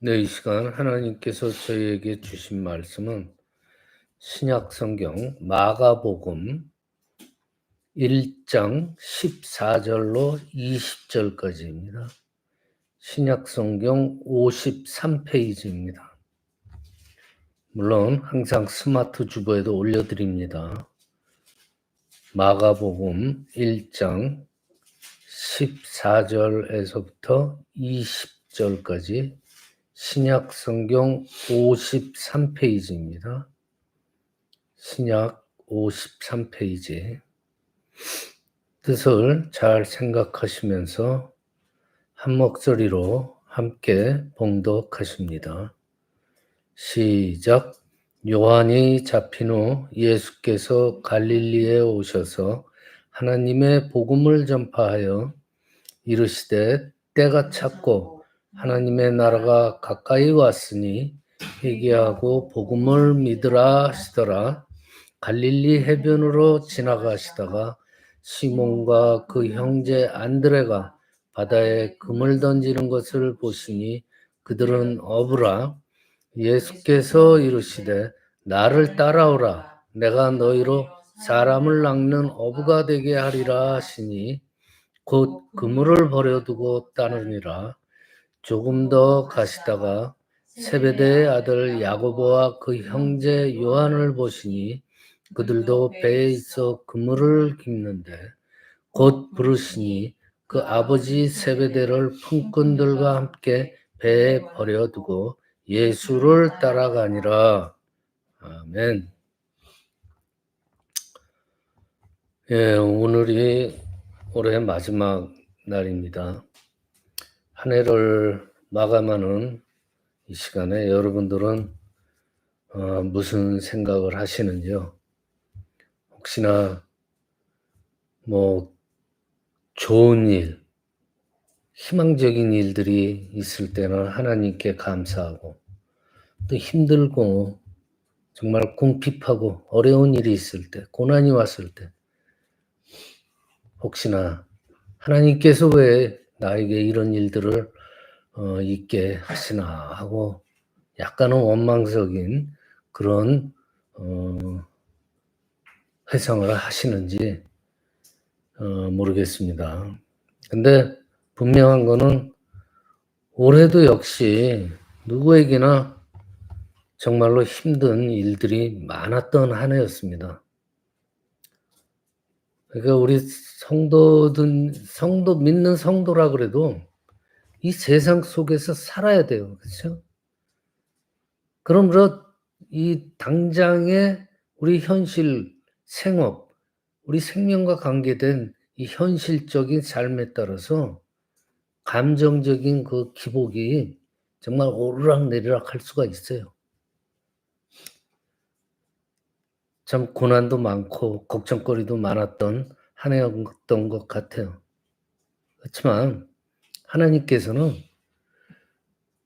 네, 이 시간 하나님께서 저희에게 주신 말씀은 신약 성경 마가복음 1장 14절로 20절까지입니다. 신약 성경 53페이지입니다. 물론 항상 스마트 주보에도 올려드립니다. 마가복음 1장 14절에서부터 20절까지 신약 성경 53페이지입니다. 신약 53페이지. 뜻을 잘 생각하시면서 한 목소리로 함께 봉독하십니다. 시작. 요한이 잡힌 후 예수께서 갈릴리에 오셔서 하나님의 복음을 전파하여 이르시되 때가 찼고 하나님의 나라가 가까이 왔으니 회개하고 복음을 믿으라 하시더라. 갈릴리 해변으로 지나가시다가 시몬과 그 형제 안드레가 바다에 금을 던지는 것을 보시니 그들은 어부라. 예수께서 이르시되 나를 따라오라. 내가 너희로 사람을 낚는 어부가 되게 하리라 하시니 곧 그물을 버려두고 따르니라 조금 더 가시다가 세베대의 아들 야고보와 그 형제 요한을 보시니 그들도 배에 있어 그물을 깁는데 곧 부르시니 그 아버지 세베대를 품꾼들과 함께 배에 버려두고 예수를 따라가니라. 아멘. 예, 오늘이 올해 마지막 날입니다. 한 해를 마감하는 이 시간에 여러분들은 어, 무슨 생각을 하시는지요? 혹시나 뭐 좋은 일, 희망적인 일들이 있을 때는 하나님께 감사하고 또 힘들고 정말 궁핍하고 어려운 일이 있을 때, 고난이 왔을 때 혹시나 하나님께서 왜 나에게 이런 일들을 어, 있게 하시나 하고 약간은 원망적인 그런 어, 회상을 하시는지 어, 모르겠습니다. 근데 분명한 거는 올해도 역시 누구에게나 정말로 힘든 일들이 많았던 한 해였습니다. 그러니까 우리 성도든 성도 믿는 성도라 그래도 이 세상 속에서 살아야 돼요. 그렇죠? 그러므로 이 당장의 우리 현실 생업, 우리 생명과 관계된 이 현실적인 삶에 따라서 감정적인 그 기복이 정말 오르락 내리락 할 수가 있어요. 참 고난도 많고 걱정거리도 많았던 한 해였던 것 같아요. 그렇지만 하나님께서는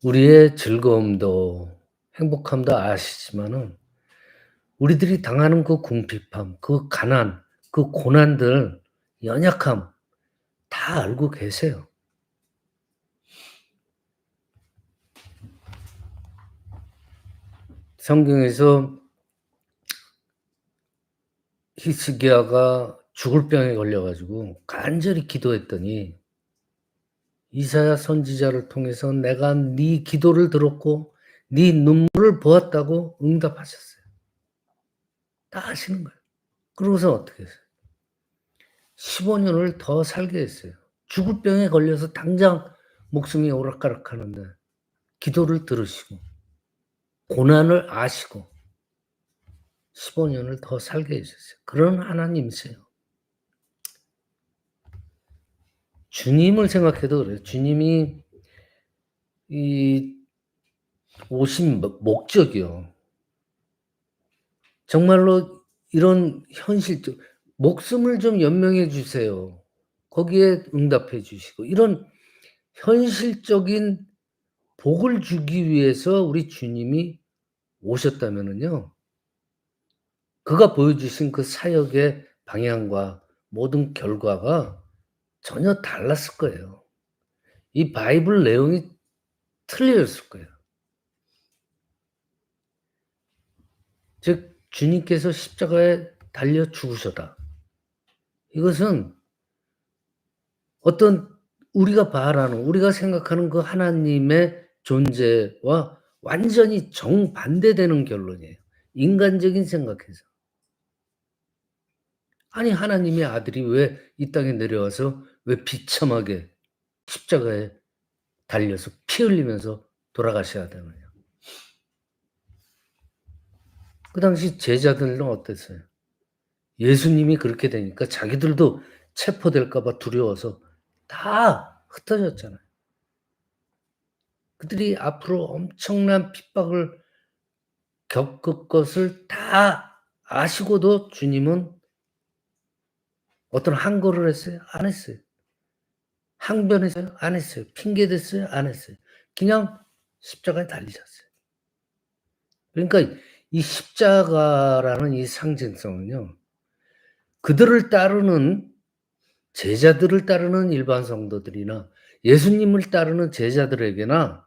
우리의 즐거움도 행복함도 아시지만은 우리들이 당하는 그 궁핍함, 그 가난, 그 고난들, 연약함 다 알고 계세요. 성경에서 히스기야가 죽을 병에 걸려가지고 간절히 기도했더니 이사야 선지자를 통해서 내가 네 기도를 들었고 네 눈물을 보았다고 응답하셨어요. 다 아시는 거예요. 그러고서 어떻게 했어요? 15년을 더 살게 했어요. 죽을 병에 걸려서 당장 목숨이 오락가락 하는데 기도를 들으시고 고난을 아시고 15년을 더 살게 해주셨어요. 그런 하나님이세요. 주님을 생각해도 그래요. 주님이 이 오신 목적이요. 정말로 이런 현실적 목숨을 좀 연명해 주세요. 거기에 응답해 주시고 이런 현실적인 복을 주기 위해서 우리 주님이 오셨다면은요. 그가 보여주신 그 사역의 방향과 모든 결과가 전혀 달랐을 거예요. 이 바이블 내용이 틀렸을 거예요. 즉, 주님께서 십자가에 달려 죽으셨다. 이것은 어떤 우리가 바라는, 우리가 생각하는 그 하나님의 존재와 완전히 정반대되는 결론이에요. 인간적인 생각에서. 아니 하나님의 아들이 왜 이 땅에 내려와서 왜 비참하게 십자가에 달려서 피 흘리면서 돌아가셔야 되느냐. 그 당시 제자들은 어땠어요? 예수님이 그렇게 되니까 자기들도 체포될까 봐 두려워서 다 흩어졌잖아요. 그들이 앞으로 엄청난 핍박을 겪을 것을 다 아시고도 주님은 어떤 항거를 했어요? 안 했어요. 항변했어요? 안 했어요. 핑계 댔어요? 안 했어요. 그냥 십자가에 달리셨어요. 그러니까 이 십자가라는 이 상징성은요. 그들을 따르는 제자들을 따르는 일반 성도들이나 예수님을 따르는 제자들에게나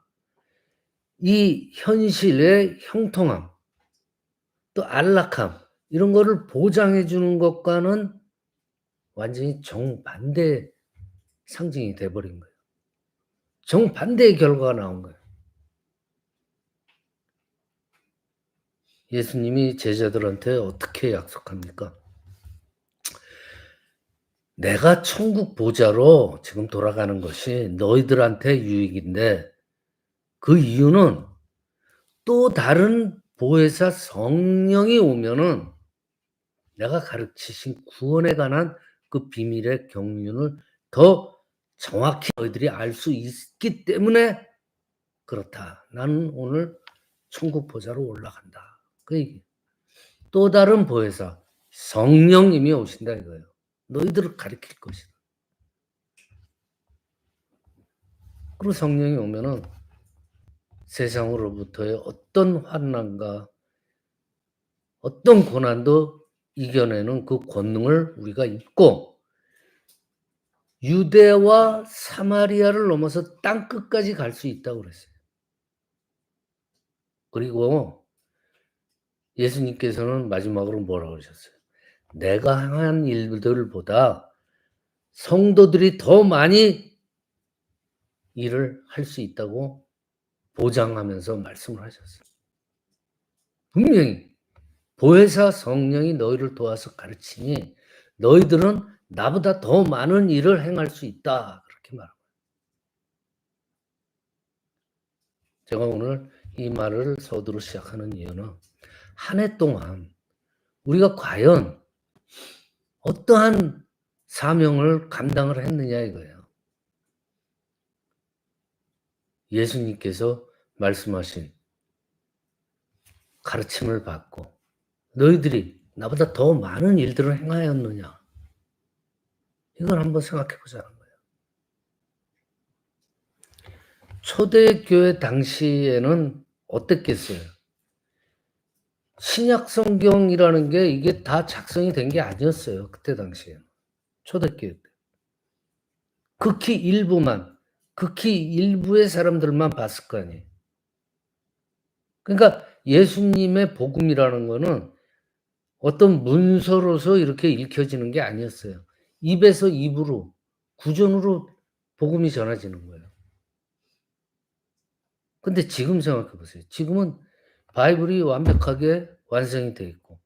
이 현실의 형통함, 또 안락함 이런 거를 보장해 주는 것과는 완전히 정반대 상징이 돼 버린 거예요. 정반대의 결과가 나온 거예요. 예수님이 제자들한테 어떻게 약속합니까? 내가 천국 보좌로 지금 돌아가는 것이 너희들한테 유익인데 그 이유는 또 다른 보혜사 성령이 오면은 내가 가르치신 구원에 관한 그 비밀의 경륜을 더 정확히 너희들이 알 수 있기 때문에 그렇다. 나는 오늘 천국 보좌로 올라간다. 그 얘기. 또 다른 보혜사 성령님이 오신다 이거예요. 너희들을 가르칠 것이다. 그리고 성령이 오면은 세상으로부터의 어떤 환난과 어떤 고난도 이겨내는 그 권능을 우리가 입고 유대와 사마리아를 넘어서 땅 끝까지 갈 수 있다고 그랬어요. 그리고 예수님께서는 마지막으로 뭐라고 그러셨어요? 내가 한 일들보다 성도들이 더 많이 일을 할 수 있다고 보장하면서 말씀을 하셨어요. 분명히 보혜사 성령이 너희를 도와서 가르치니 너희들은 나보다 더 많은 일을 행할 수 있다. 그렇게 말합니다. 제가 오늘 이 말을 서두로 시작하는 이유는 한 해 동안 우리가 과연 어떠한 사명을 감당을 했느냐 이거예요. 예수님께서 말씀하신 가르침을 받고 너희들이 나보다 더 많은 일들을 행하였느냐? 이걸 한번 생각해 보자는 거예요. 초대교회 당시에는 어땠겠어요? 신약 성경이라는 게 이게 다 작성이 된 게 아니었어요. 그때 당시에. 초대교회 때. 극히 일부만, 극히 일부의 사람들만 봤을 거 아니에요. 그러니까 예수님의 복음이라는 거는 어떤 문서로서 이렇게 읽혀지는 게 아니었어요. 입에서 입으로, 구전으로 복음이 전해지는 거예요. 근데 지금 생각해 보세요. 지금은 바이블이 완벽하게 완성이 되어 있고,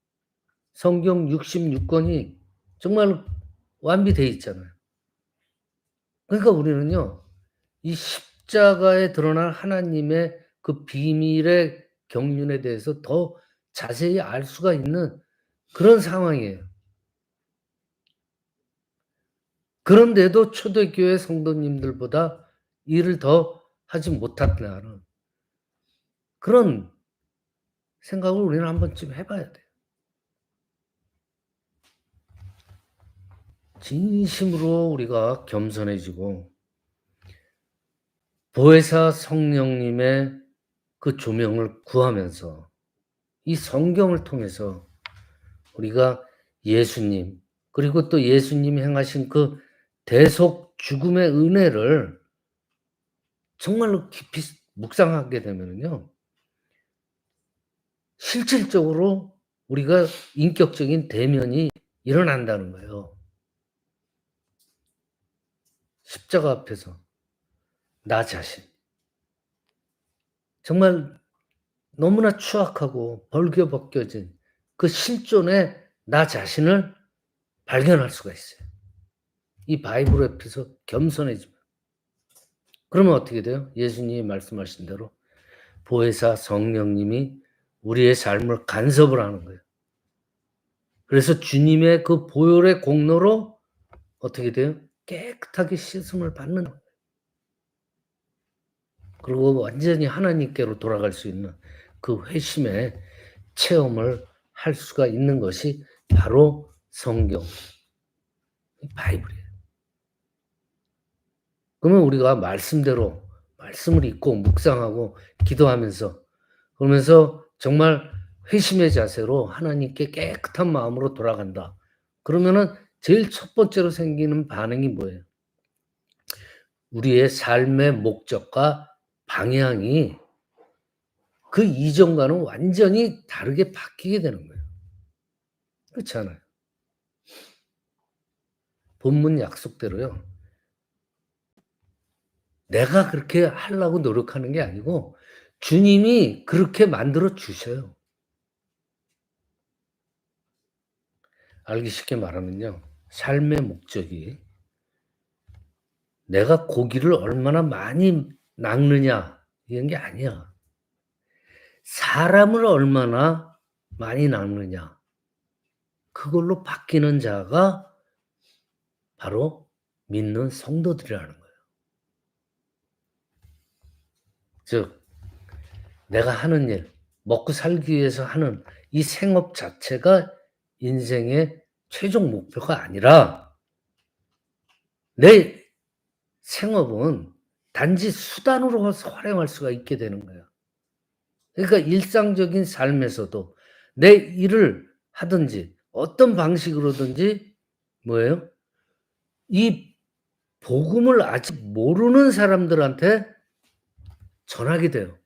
성경 66권이 정말 완비되어 있잖아요. 그러니까 우리는요, 이 십자가에 드러난 하나님의 그 비밀의 경륜에 대해서 더 자세히 알 수가 있는 그런 상황이에요. 그런데도 초대교회 성도님들보다 일을 더 하지 못했다는 그런 생각을 우리는 한 번쯤 해봐야 돼요. 진심으로 우리가 겸손해지고 보혜사 성령님의 그 조명을 구하면서 이 성경을 통해서 우리가 예수님 그리고 또 예수님이 행하신 그 대속 죽음의 은혜를 정말로 깊이 묵상하게 되면요. 실질적으로 우리가 인격적인 대면이 일어난다는 거예요. 십자가 앞에서 나 자신. 정말 너무나 추악하고 벌겨벗겨진 그 실존의 나 자신을 발견할 수가 있어요. 이 바이블 앞에서 겸손해지면. 그러면 어떻게 돼요? 예수님이 말씀하신 대로 보혜사 성령님이 우리의 삶을 간섭을 하는 거예요. 그래서 주님의 그 보혈의 공로로 어떻게 돼요? 깨끗하게 씻음을 받는 거예요. 그리고 완전히 하나님께로 돌아갈 수 있는 그 회심의 체험을 할 수가 있는 것이 바로 성경, 바이블이에요. 그러면 우리가 말씀대로 말씀을 읽고 묵상하고 기도하면서 그러면서 정말 회심의 자세로 하나님께 깨끗한 마음으로 돌아간다. 그러면은 제일 첫 번째로 생기는 반응이 뭐예요? 우리의 삶의 목적과 방향이 그 이전과는 완전히 다르게 바뀌게 되는 거예요. 그렇지 않아요? 본문 약속대로요. 내가 그렇게 하려고 노력하는 게 아니고 주님이 그렇게 만들어 주셔요. 알기 쉽게 말하면요. 삶의 목적이 내가 고기를 얼마나 많이 낚느냐 이런 게 아니야. 사람을 얼마나 많이 낚느냐 그걸로 바뀌는 자가 바로 믿는 성도들이라는 거예요. 즉 내가 하는 일, 먹고 살기 위해서 하는 이 생업 자체가 인생의 최종 목표가 아니라 내 생업은 단지 수단으로 활용할 수가 있게 되는 거예요. 그러니까 일상적인 삶에서도 내 일을 하든지 어떤 방식으로든지 뭐예요? 이 복음을 아직 모르는 사람들한테 전하게 돼요.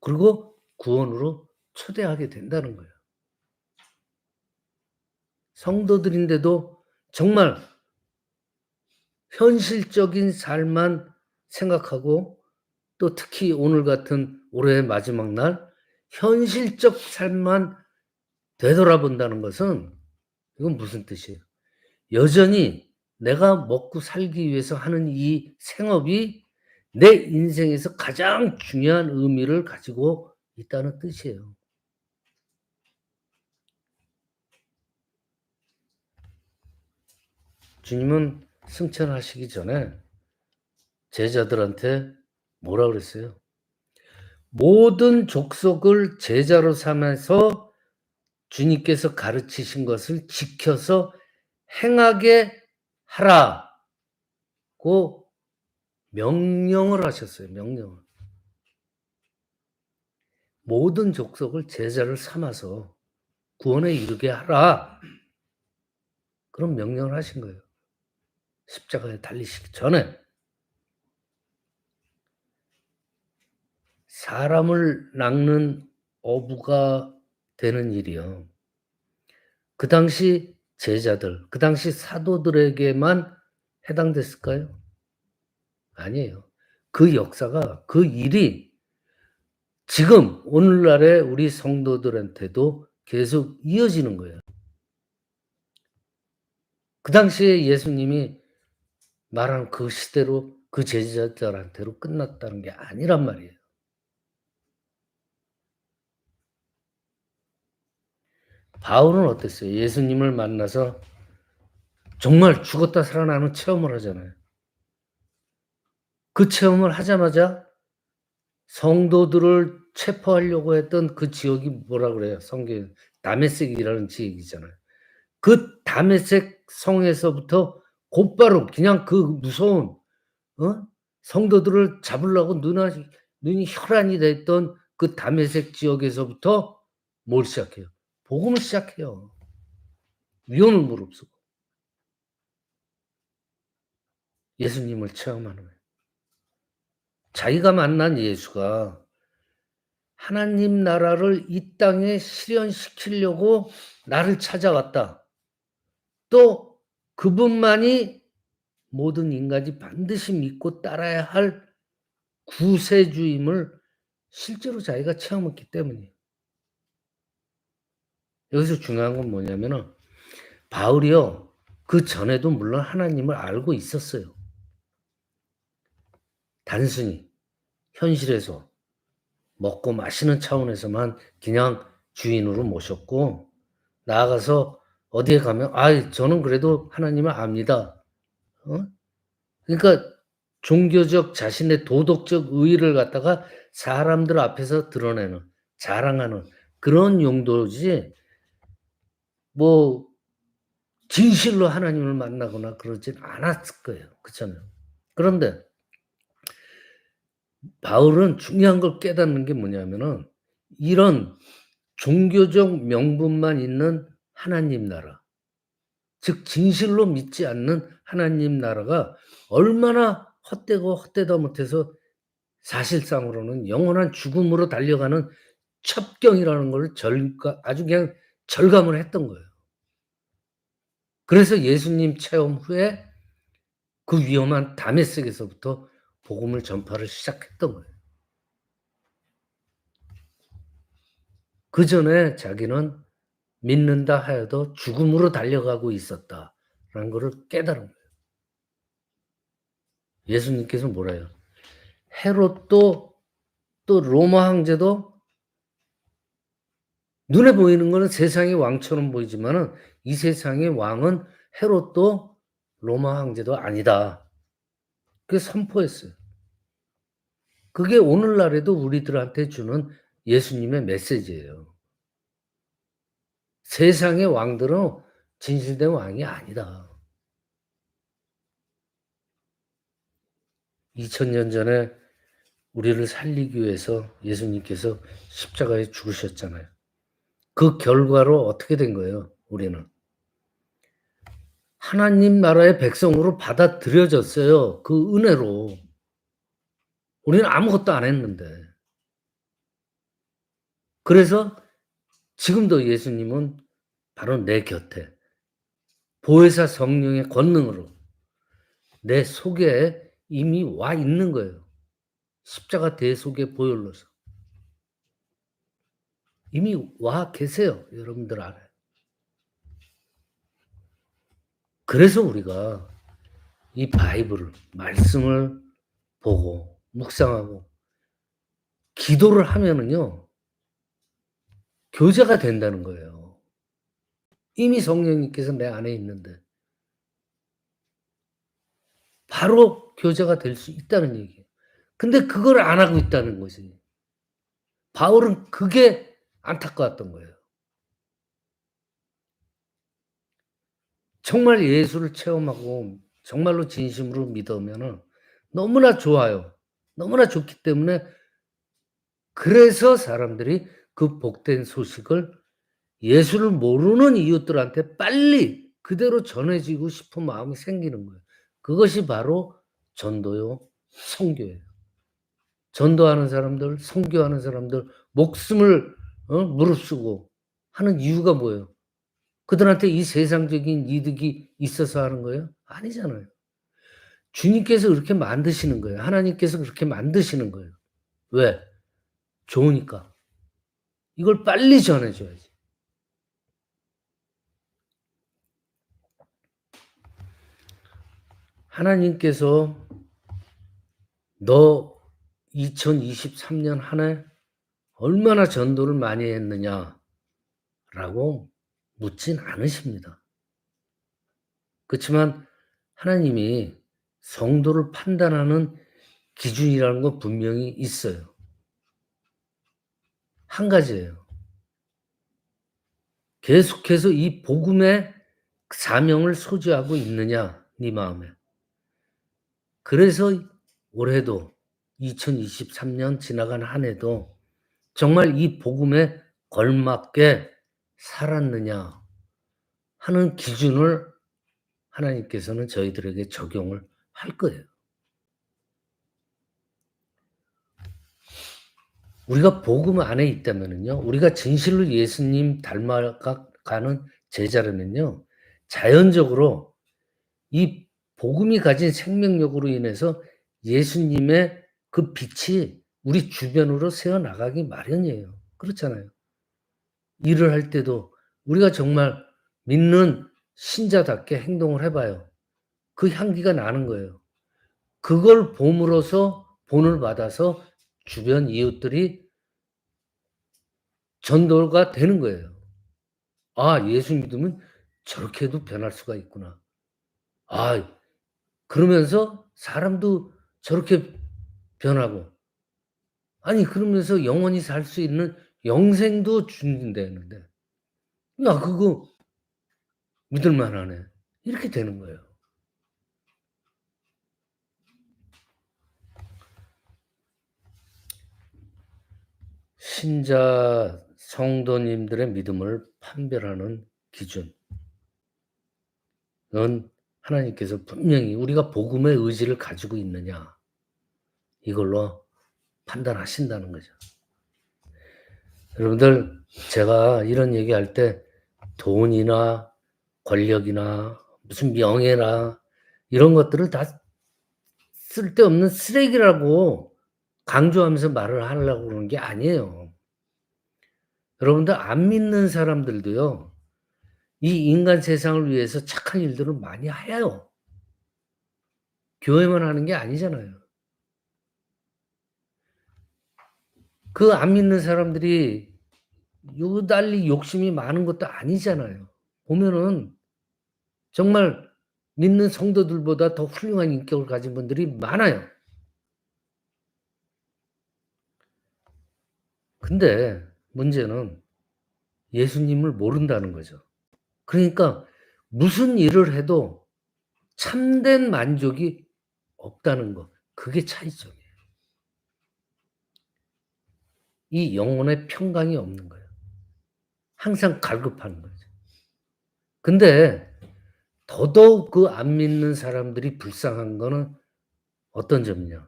그리고 구원으로 초대하게 된다는 거예요. 성도들인데도 정말 현실적인 삶만 생각하고 또 특히 오늘 같은 올해의 마지막 날 현실적 삶만 되돌아본다는 것은 이건 무슨 뜻이에요? 여전히 내가 먹고 살기 위해서 하는 이 생업이 내 인생에서 가장 중요한 의미를 가지고 있다는 뜻이에요. 주님은 승천하시기 전에 제자들한테 뭐라 그랬어요? 모든 족속을 제자로 삼아서 주님께서 가르치신 것을 지켜서 행하게 하라고 명령을 하셨어요. 명령을. 모든 족속을 제자를 삼아서 구원에 이르게 하라. 그런 명령을 하신 거예요. 십자가에 달리시기 전에 사람을 낚는 어부가 되는 일이요. 그 당시 제자들, 그 당시 사도들에게만 해당됐을까요? 아니에요. 그 역사가, 그 일이 지금 오늘날의 우리 성도들한테도 계속 이어지는 거예요. 그 당시에 예수님이 말한 그 시대로 그 제자들한테로 끝났다는 게 아니란 말이에요. 바울은 어땠어요? 예수님을 만나서 정말 죽었다 살아나는 체험을 하잖아요. 그 체험을 하자마자 성도들을 체포하려고 했던 그 지역이 뭐라 그래요? 성경 다메섹이라는 지역이잖아요. 그 다메섹 성에서부터 곧바로 그냥 그 무서운 어? 성도들을 잡으려고 눈이 혈안이 됐던 그 다메섹 지역에서부터 뭘 시작해요? 복음을 시작해요. 위험을 무릅쓰고 예수님을 체험하는 거예요. 자기가 만난 예수가 하나님 나라를 이 땅에 실현시키려고 나를 찾아왔다. 또 그분만이 모든 인간이 반드시 믿고 따라야 할 구세주임을 실제로 자기가 체험했기 때문이에요. 여기서 중요한 건 뭐냐면은 바울이요 그 전에도 물론 하나님을 알고 있었어요. 단순히 현실에서 먹고 마시는 차원에서만 그냥 주인으로 모셨고 나아가서 어디에 가면 아 저는 그래도 하나님을 압니다. 어? 그러니까 종교적 자신의 도덕적 의의를 갖다가 사람들 앞에서 드러내는 자랑하는 그런 용도지 뭐 진실로 하나님을 만나거나 그러진 않았을 거예요. 그렇잖아요. 그런데 바울은 중요한 걸 깨닫는 게 뭐냐면은 이런 종교적 명분만 있는 하나님 나라, 즉 진실로 믿지 않는 하나님 나라가 얼마나 헛되고 헛되다 못해서 사실상으로는 영원한 죽음으로 달려가는 첩경이라는 걸 절가, 아주 그냥 절감을 했던 거예요. 그래서 예수님 체험 후에 그 위험한 다메섹에서부터 복음을 전파를 시작했던 거예요. 그 전에 자기는 믿는다 하여도 죽음으로 달려가고 있었다라는 것을 깨달은 거예요. 예수님께서 뭐래요? 헤롯도 또 로마 황제도 눈에 보이는 것은 세상의 왕처럼 보이지만은 이 세상의 왕은 헤롯도 로마 황제도 아니다. 그 선포했어요. 그게 오늘날에도 우리들한테 주는 예수님의 메시지예요. 세상의 왕들은 진실된 왕이 아니다. 2000년 전에 우리를 살리기 위해서 예수님께서 십자가에 죽으셨잖아요. 그 결과로 어떻게 된 거예요? 우리는. 하나님 나라의 백성으로 받아들여졌어요. 그 은혜로. 우리는 아무것도 안 했는데. 그래서 지금도 예수님은 바로 내 곁에 보혜사 성령의 권능으로 내 속에 이미 와 있는 거예요. 십자가 대속의 보혈로서. 이미 와 계세요. 여러분들 안에. 그래서 우리가 이 바이블을, 말씀을 보고, 묵상하고, 기도를 하면은요, 교제가 된다는 거예요. 이미 성령님께서 내 안에 있는데, 바로 교제가 될 수 있다는 얘기예요. 근데 그걸 안 하고 있다는 거지. 바울은 그게 안타까웠던 거예요. 정말 예수를 체험하고 정말로 진심으로 믿으면 너무나 좋아요. 너무나 좋기 때문에 그래서 사람들이 그 복된 소식을 예수를 모르는 이웃들한테 빨리 그대로 전해지고 싶은 마음이 생기는 거예요. 그것이 바로 전도요, 성교예요. 전도하는 사람들, 성교하는 사람들, 목숨을 어? 무릅쓰고 하는 이유가 뭐예요? 그들한테 이 세상적인 이득이 있어서 하는 거예요? 아니잖아요. 주님께서 그렇게 만드시는 거예요. 하나님께서 그렇게 만드시는 거예요. 왜? 좋으니까. 이걸 빨리 전해줘야지. 하나님께서 너 2023년 한 해 얼마나 전도를 많이 했느냐라고 묻진 않으십니다. 그렇지만 하나님이 성도를 판단하는 기준이라는 건 분명히 있어요. 한 가지예요. 계속해서 이 복음의 사명을 소지하고 있느냐, 네 마음에. 그래서 올해도 2023년 지나간 한 해도 정말 이 복음에 걸맞게 살았느냐 하는 기준을 하나님께서는 저희들에게 적용을 할 거예요. 우리가 복음 안에 있다면은요. 우리가 진실로 예수님 닮아가는 제자라면요. 자연적으로 이 복음이 가진 생명력으로 인해서 예수님의 그 빛이 우리 주변으로 새어 나가기 마련이에요. 그렇잖아요. 일을 할 때도 우리가 정말 믿는 신자답게 행동을 해봐요. 그 향기가 나는 거예요. 그걸 봄으로써 본을 받아서 주변 이웃들이 전도가 되는 거예요. 아, 예수 믿으면 저렇게도 변할 수가 있구나. 아, 그러면서 사람도 저렇게 변하고, 아니, 그러면서 영원히 살 수 있는 영생도 준다는데, 야, 그거 믿을만 하네. 이렇게 되는 거예요. 신자 성도님들의 믿음을 판별하는 기준은 하나님께서 분명히 우리가 복음의 의지를 가지고 있느냐 이걸로 판단하신다는 거죠. 여러분들 제가 이런 얘기할 때 돈이나 권력이나 무슨 명예나 이런 것들을 다 쓸데없는 쓰레기라고 강조하면서 말을 하려고 그러는 게 아니에요. 여러분들 안 믿는 사람들도요. 이 인간 세상을 위해서 착한 일들을 많이 해요. 교회만 하는 게 아니잖아요. 그 안 믿는 사람들이 요달리 욕심이 많은 것도 아니잖아요. 보면은 정말 믿는 성도들보다 더 훌륭한 인격을 가진 분들이 많아요. 근데 문제는 예수님을 모른다는 거죠. 그러니까 무슨 일을 해도 참된 만족이 없다는 거. 그게 차이점 이 영혼의 평강이 없는 거예요. 항상 갈급하는 거죠. 근데 더더욱 그 안 믿는 사람들이 불쌍한 거는 어떤 점이냐?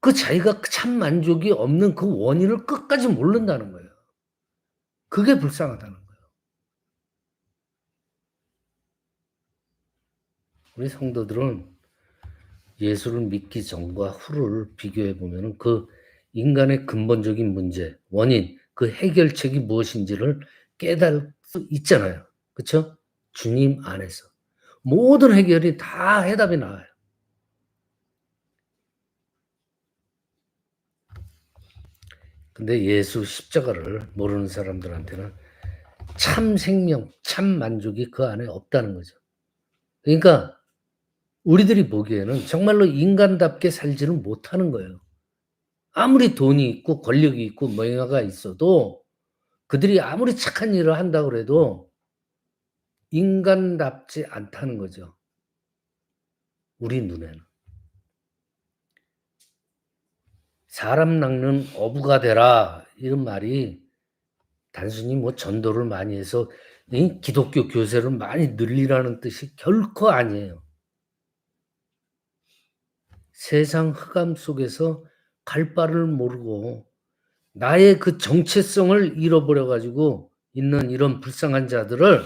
그 자기가 참 만족이 없는 그 원인을 끝까지 모른다는 거예요. 그게 불쌍하다는 거예요. 우리 성도들은 예수를 믿기 전과 후를 비교해 보면 그 인간의 근본적인 문제, 원인, 그 해결책이 무엇인지를 깨달을 수 있잖아요. 그렇죠? 주님 안에서 모든 해결이 다 해답이 나와요. 근데 예수 십자가를 모르는 사람들한테는 참 생명, 참 만족이 그 안에 없다는 거죠. 그러니까 우리들이 보기에는 정말로 인간답게 살지는 못하는 거예요. 아무리 돈이 있고 권력이 있고 명예가 있어도 그들이 아무리 착한 일을 한다고 해도 인간답지 않다는 거죠. 우리 눈에는. 사람 낚는 어부가 되라 이런 말이 단순히 뭐 전도를 많이 해서 기독교 교세를 많이 늘리라는 뜻이 결코 아니에요. 세상 흑암 속에서 갈 바를 모르고 나의 그 정체성을 잃어버려 가지고 있는 이런 불쌍한 자들을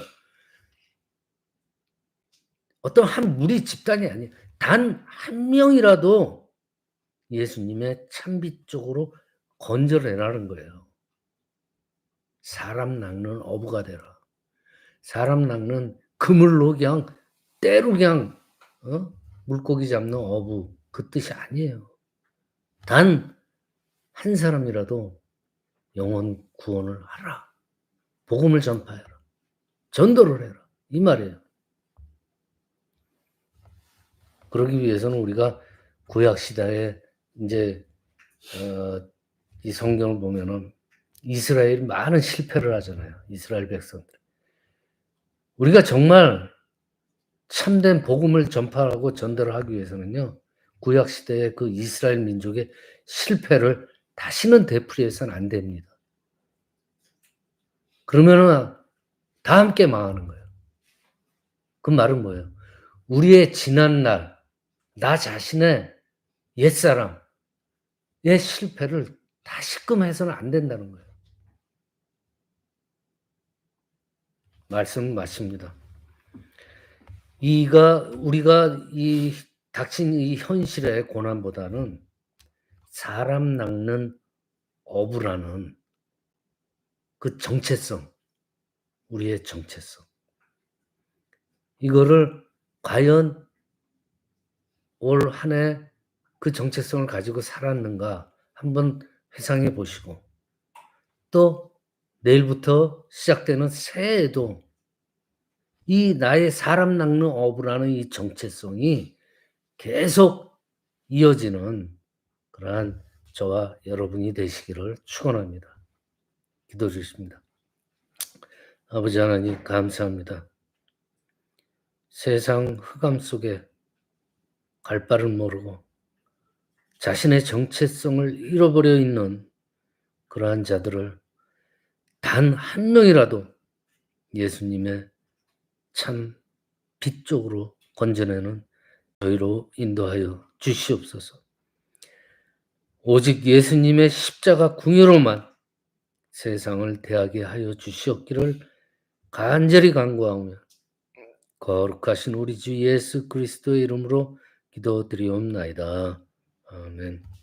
어떤 한 무리 집단이 아니에요. 단 한 명이라도 예수님의 참빛 쪽으로 건져내라는 거예요. 사람 낚는 어부가 되라. 사람 낚는 그물로 그냥 때로 그냥 어? 물고기 잡는 어부 그 뜻이 아니에요. 단 한 사람이라도 영혼 구원을 하라. 복음을 전파해라. 전도를 해라. 이 말이에요. 그러기 위해서는 우리가 구약 시대에 이제 어, 이 성경을 보면은 이스라엘이 많은 실패를 하잖아요. 이스라엘 백성들. 우리가 정말 참된 복음을 전파하고 전달을 하기 위해서는요. 구약 시대의 그 이스라엘 민족의 실패를 다시는 되풀이해서는 안 됩니다. 그러면은 다 함께 망하는 거예요. 그 말은 뭐예요? 우리의 지난 날, 나 자신의 옛사람, 의 실패를 다시금 해서는 안 된다는 거예요. 말씀은 맞습니다. 이가 우리가 이 닥친 이 현실의 고난보다는 사람 낚는 어부라는 그 정체성, 우리의 정체성. 이거를 과연 올 한 해 그 정체성을 가지고 살았는가 한번 회상해 보시고 또 내일부터 시작되는 새해에도 이 나의 사람 낚는 어부라는 이 정체성이 계속 이어지는 그러한 저와 여러분이 되시기를 축원합니다. 기도 주십니다. 아버지 하나님 감사합니다. 세상 흑암 속에 갈 바를 모르고 자신의 정체성을 잃어버려 있는 그러한 자들을 단 한 명이라도 예수님의 참 빛 쪽으로 건져내는 저희로 인도하여 주시옵소서. 오직 예수님의 십자가 궁유로만 세상을 대하게 하여 주시옵기를 간절히 간구하며 거룩하신 우리 주 예수 그리스도의 이름으로 기도드리옵나이다. 아멘.